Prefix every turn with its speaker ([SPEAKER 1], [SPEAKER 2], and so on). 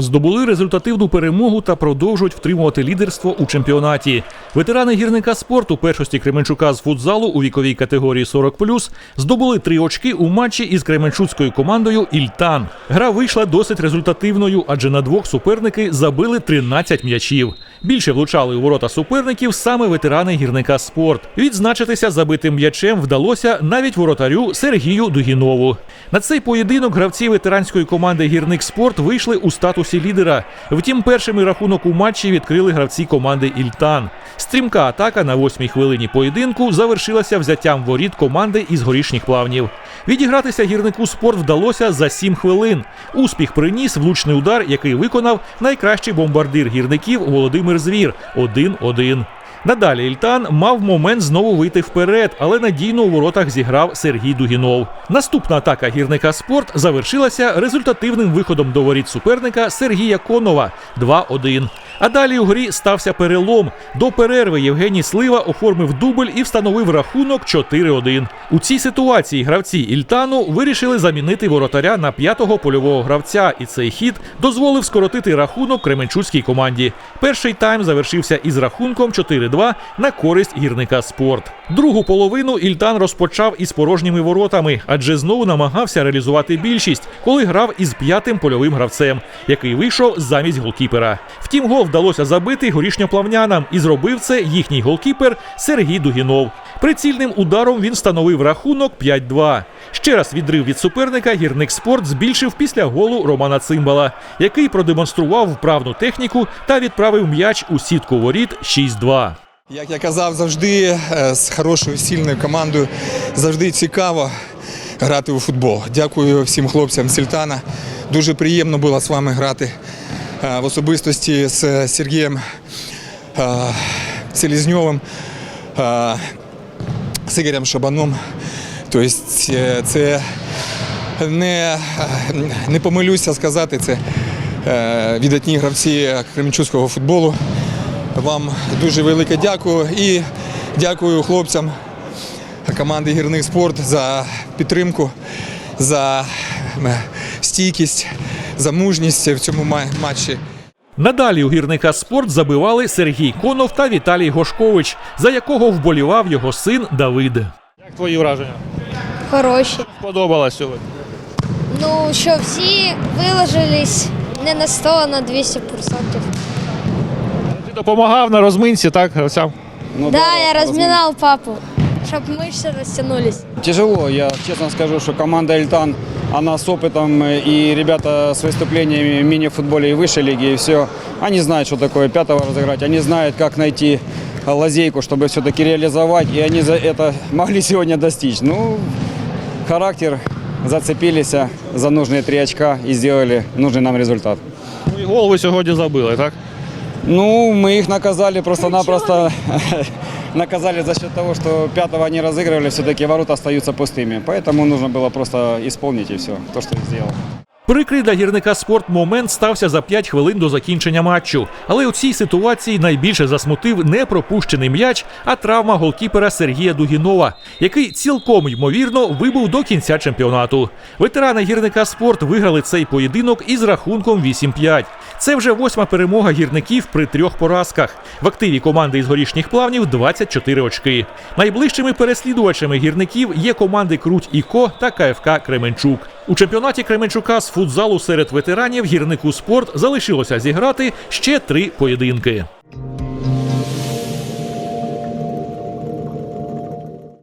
[SPEAKER 1] здобули результативну перемогу та продовжують втримувати лідерство у чемпіонаті. Ветерани гірника спорту першості Кременчука з футзалу у віковій категорії 40+, здобули три очки у матчі із кременчуцькою командою Ільтан. Гра вийшла досить результативною, адже на двох суперники забили 13 м'ячів. Більше влучали у ворота суперників саме ветерани гірника спорт. Відзначитися забитим м'ячем вдалося навіть воротарю Сергію Дугінову. На цей поєдинок гравці ветеранської команди Гірник Спорт вийшли у статусі лідера. Втім, першими рахунок у матчі відкрили гравці команди Ільтан. Стрімка атака на восьмій хвилині поєдинку завершилася взяттям воріт команди із горішніх плавнів. Відігратися гірнику спорт вдалося за 7 хвилин. Успіх приніс влучний удар, який виконав найкращий бомбардир гірників Володимир Звір 1-1. Надалі Ільтан мав момент знову вийти вперед, але надійно у воротах зіграв Сергій Дугінов. Наступна атака гірника спорт завершилася результативним виходом до воріт суперника Сергія Конова 2-1. А далі у грі стався перелом. До перерви Євгеній Слива оформив дубль і встановив рахунок 4-1. У цій ситуації гравці Ільтану вирішили замінити воротаря на п'ятого польового гравця, і цей хід дозволив скоротити рахунок Кременчуцькій команді. Перший тайм завершився із рахунком 4-2 на користь гірника спорт. Другу половину Ільтан розпочав із порожніми воротами, адже знову намагався реалізувати більшість, коли грав із п'ятим польовим гравцем, який вийшов замість голкіпера. Втім, гол вдалося забити горішньоплавнянам, і зробив це їхній голкіпер Сергій Дугінов. Прицільним ударом він встановив рахунок 5-2. Ще раз відрив від суперника гірник спорт збільшив після голу Романа Цимбала, який продемонстрував вправну техніку та відправив м'яч у сітку воріт 6-2.
[SPEAKER 2] Як я казав, завжди е, з хорошою сильною командою завжди цікаво грати у футбол. Дякую всім хлопцям Сільтана. Дуже приємно було з вами грати в особистості з Сергієм Селізньовим, з Ігорем Шабаном. Тобто це не, не помилюся сказати, це е, віддатні гравці кременчуцького футболу. Вам дуже велике дякую і дякую хлопцям команди Гірний спорт за підтримку, за стійкість, за мужність в цьому матчі.
[SPEAKER 1] Надалі у гірника спорт забивали Сергій Конов та Віталій Гошкович, за якого вболівав його син Давид.
[SPEAKER 3] Як твої враження?
[SPEAKER 4] Хороші.
[SPEAKER 3] Сподобалось сьогодні?
[SPEAKER 4] Ну, що всі виложились не на 100, а на 200%.
[SPEAKER 3] Ти допомагав на розминці, так, гравцям?
[SPEAKER 5] Ну
[SPEAKER 4] да, я розмінав папу, щоб мишці розтягнулись.
[SPEAKER 5] Тяжело, я честно скажу, что команда «Эльтан», она с опытом, э, и ребята с выступлениями в мини-футболе и высшей лиги, и все. Они знают, что такое пятого разыграть, они знают, как найти лазейку, чтобы все-таки реализовать, и они за это могли сегодня достичь. Ну, характер, зацепились а, за нужные три очка и сделали нужный нам результат.
[SPEAKER 3] Ну і гол ви сьогодні забили, так?
[SPEAKER 5] Ну, мы их наказали просто-напросто. Наказали за счет того, что пятого не разыгрывали, все-таки ворота остаются пустыми. Поэтому нужно было просто исполнить и все, то, что я сделал.
[SPEAKER 1] Прикрий для гірника спорт момент стався за 5 хвилин до закінчення матчу. Але у цій ситуації найбільше засмутив не пропущений м'яч, а травма голкіпера Сергія Дугінова, який цілком ймовірно вибув до кінця чемпіонату. Ветерани гірника спорт виграли цей поєдинок із рахунком 8-5. Це вже восьма перемога гірників при трьох поразках. В активі команди із горішніх плавнів 24 очки. Найближчими переслідувачами гірників є команди Круть і Ко та КФК Кременчук. У чемпіонаті Кременчука з футзалу серед ветеранів гірнику спорт залишилося зіграти ще три поєдинки.